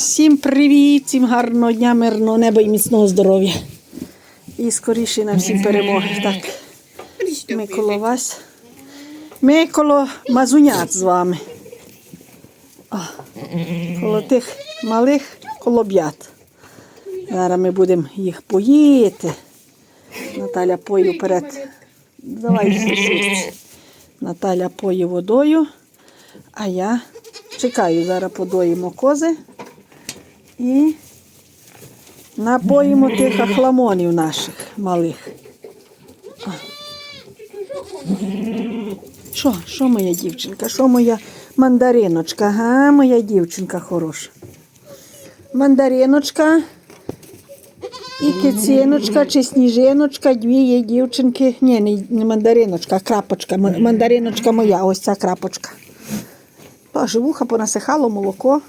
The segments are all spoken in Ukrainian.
Всім привіт, всім гарного дня, мирного неба і міцного здоров'я. І скоріше на всі перемоги. Так, ми коло вас. Ми коло мазунят з вами. Коло тих малих колоб'ят. Зараз ми будемо їх поїти. Наталя пої вперед. Давай сусідці. Наталя пої водою, а я чекаю, зараз подоїмо кози і напоїмо тих ахламонів наших малих. Що, що моя дівчинка? Що моя мандариночка? Га, моя дівчинка хороша. Мандариночка і кициночка чи сніжиночка, дві є дівчинки. Ні, не, мандариночка, а крапочка. Мандариночка моя, ось ця крапочка. Боже, вуха понасихало молоко.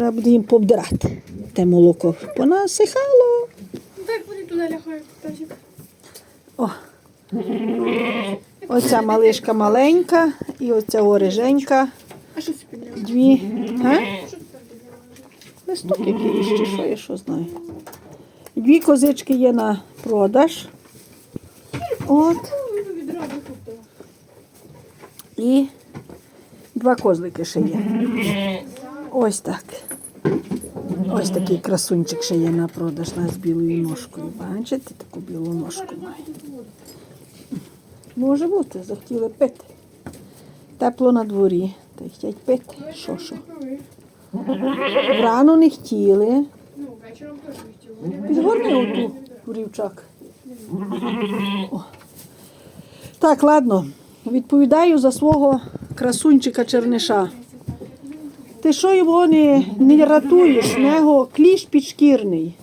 Треба буде їм пообдирати те молоко. Понасихало. Так вони туди лягають. О. Оця малишка маленька і оця ореженька. А що це підняли? Дві. А? Листок якийсь, чи що, я що знаю. Дві козички є на продаж. От. І два козлики ще є. Ось так. Ось такий красунчик ще є на продаж нас з білою ножкою. Бачите, таку білу ножку має. Може бути, захотіли пити. Тепло на дворі. Та й хотять пити. Що, що? Врано не хотіли. Ну, хотіла. Підгорни оту курівчак. Так, ладно. Відповідаю за свого красунчика черниша. Ти що його не, не рятуєш? В нього кліщ підшкірний.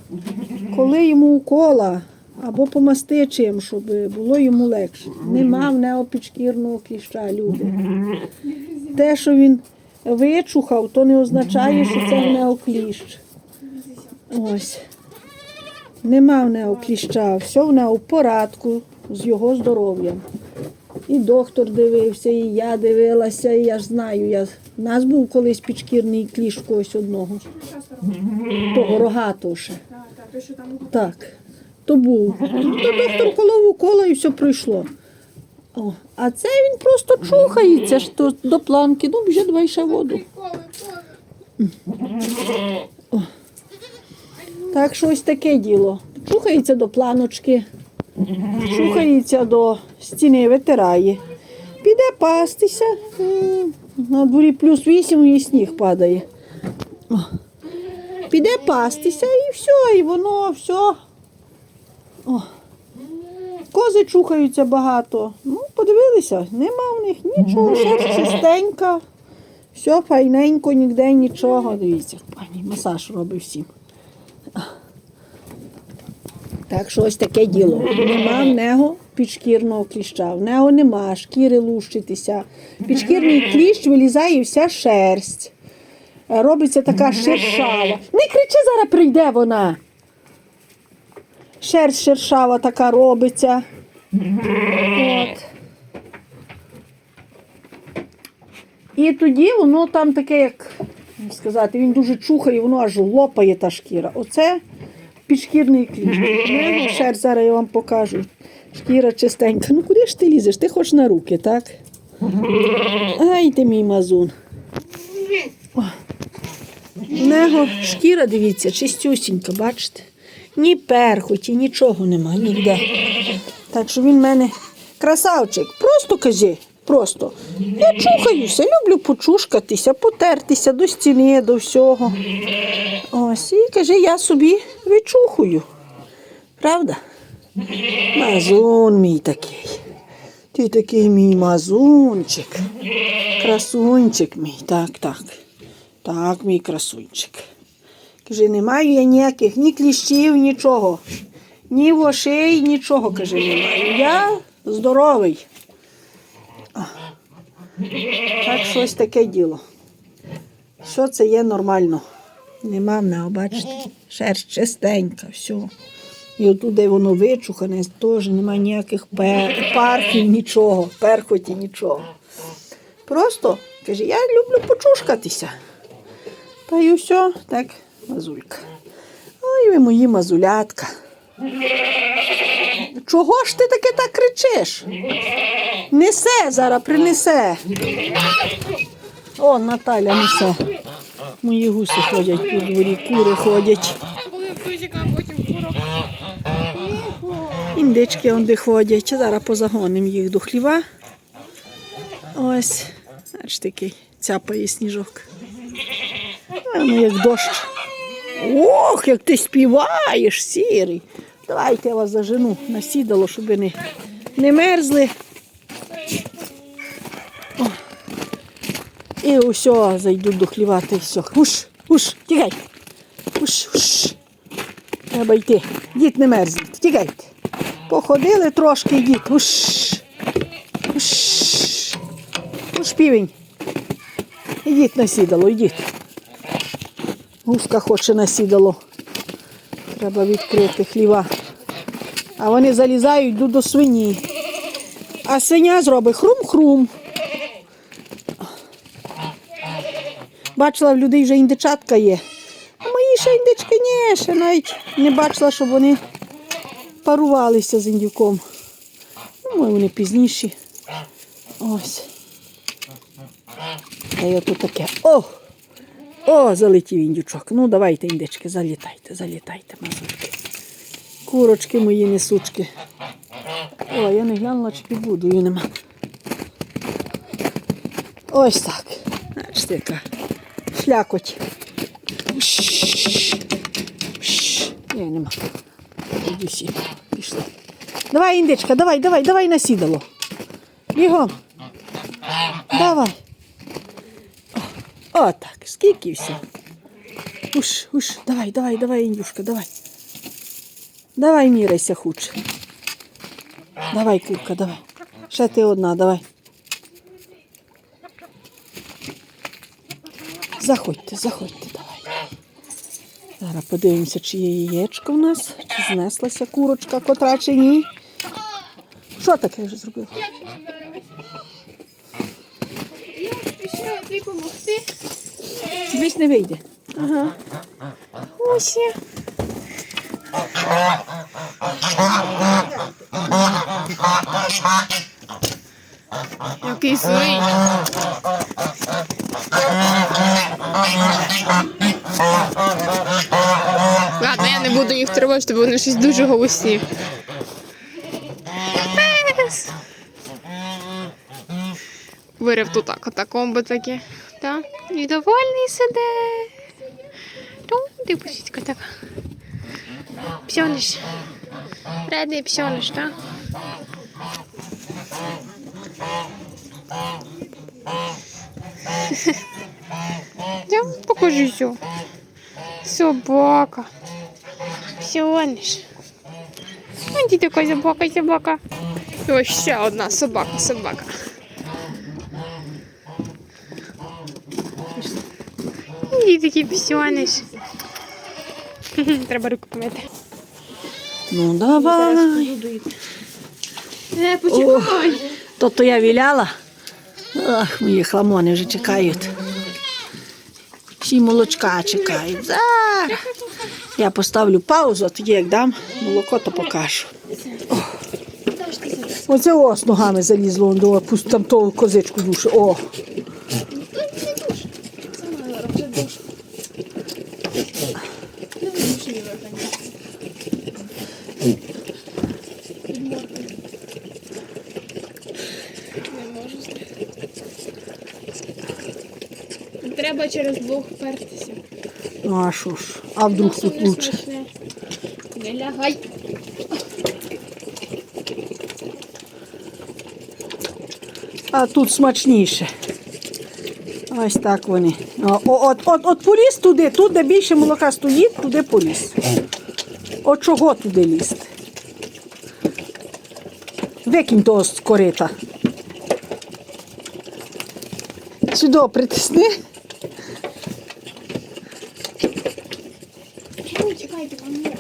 Коли йому укола або помасти чим, щоб було йому легше. Нема в нього підшкірного кліща, люди. Те, що він вичухав, то не означає, що це в нього кліщ. Ось. Нема в нього кліща, все в нього в порядку з його здоров'ям. І доктор дивився, і я дивилася, і я ж знаю. Я... У нас був колись підшкірний кліщ в когось одного, того рогатого ще. Так, то був. То доктор колов укола і все пройшло. О, а це він просто чухається ж до планки. Ну, вже давай ще воду. коли. Так що ось таке діло. Чухається до планочки, чухається до стіни, витирає. Піде пастися. На дворі плюс 8 і сніг падає. Піде пастися і все, і воно все. О. Кози чухаються багато. Ну, подивилися, нема в них нічого, шерсть чистенька. Все файненько, ніде нічого. Дивіться, пані масаж робить всім. Так що ось таке діло. Нема в нього підшкірного кліща. В нього нема шкіри лущитися. Підшкірний кліщ вилізає вся шерсть. Робиться така шершава. Не кричи, зараз прийде вона. Шерсть шершава така робиться. От. І тоді воно там таке, як сказати, він дуже чухає, воно аж лопає та шкіра. Оце підшкірний кліщ. Ну, шерсть зараз я вам покажу. Шкіра чистенька. Ну куди ж ти лізеш? Ти хочеш на руки, так? Ай ти мій мазун. О. У нього шкіра, дивіться, чистюсінька, бачите? Ні перхоті, нічого нема, ніде. Так що він в мене красавчик. Просто кажи, просто. Я чухаюся, люблю почушкатися, потертися до стіни, до всього. Ось, і каже, я собі вичухую. Правда? Мазун мій такий. Ти такий мій мазунчик. Красунчик мій. Так, так. Так, мій красунчик. Каже, не маю я ніяких ні кліщів, нічого. Ні вошей, нічого, каже, не маю. Я здоровий. Так, щось таке діло. Що це є нормально? Нема в нього, бачите, шерсть чистенька, все. І отут, де воно вичухане, теж немає ніяких пер... парків, нічого, перхоті, нічого. Просто, каже, я люблю почушкатися. Та й все, так, мазулька. Ой, ви мої мазулятка. Чого ж ти таке так кричиш? Несе зараз, принесе. О, Наталя несе. Мої гуси ходять по дворі, кури ходять. Індички онди ходять. Зараз позагонимо їх до хліва. Ось, аж такий цяпає сніжок. Ну, як дощ. Ох, як ти співаєш, сірий. Давайте я вас зажену на сідало, щоб ви не, не мерзли. І усе, зайду до хліва, та все. Уш, уш, тікай. Уш, уш. Треба йти. Дід не мерзніть, тікайте. Походили трошки, йдіть. Уш. Уш. Уш, півень. Ідіть на сідало, йдіть. Гуска хоче на сідало. Треба відкрити хліва. А вони залізають йдуть до свині. А свиня зробить хрум-хрум. Бачила, в людей вже індичатка є. А мої ще індички ні, ще навіть не бачила, щоб вони парувалися з індюком. Ну, вони пізніші. Ось. А я тут таке. О! О, залетів індючок. Ну, давайте, індички, залітайте, залітайте, мазурки. Курочки мої несучки. О, я не глянула, чи будою нема. Ось так. Бачите, яка шлякоть. Ні, нема. Пішли. Давай, індичка, давай, давай, давай на сідало. Бігом. Давай. О, так, скільки все. Уш, уш, давай, давай, давай, індюшка, давай. Давай, мірайся худше. Давай, курка, давай. Ще ти одна, давай. Заходьте, заходьте, давай. Зараз подивимося, чи є яєчко в нас, чи знеслася курочка, котра чи ні. Що таке вже зробила? Я пішла допомогти. Десь не вийде. Ага. Ось я. Який злий. Ладно, я тривожити, бо вони щось дуже голосні. Пес. Вирив тут так, катакомби такі. Так. І довольний сиде. Ну, ти посічка така. Псьониш. Радий псьониш, так? Я покажу все. Собака. Псьониш. Ось ти така собака, собака. І ось ще одна собака, собака. Іди такий псьониш. Треба руку помити. Ну, давай. Не, О, то то я віляла. Ах, мої хламони вже чекають. Всі молочка чекають. Зараз. Я поставлю паузу, а тоді як дам молоко, то покажу. О. Оце ось ногами залізло, до там того козичку душу. О. Треба через двох впертися. Ну а що ж, а вдруг тут лучше. Не лягай. А тут смачніше. Ось так вони. О, От, от, от поліз туди, тут де більше молока стоїть, туди поліз. От чого туди лізти? Викинь того з корита. Сюди притисни. Ой, чекайте, там є.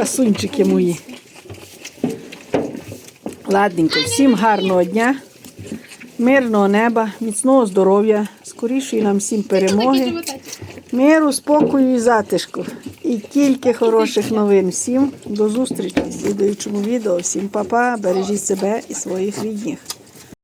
Красунчики мої. Ладненько, всім гарного дня, мирного неба, міцного здоров'я, скорішої нам всім перемоги, миру, спокою і затишку. І тільки хороших новин. Всім до зустрічі в слідуючому відео. Всім па-па, бережіть себе і своїх рідних.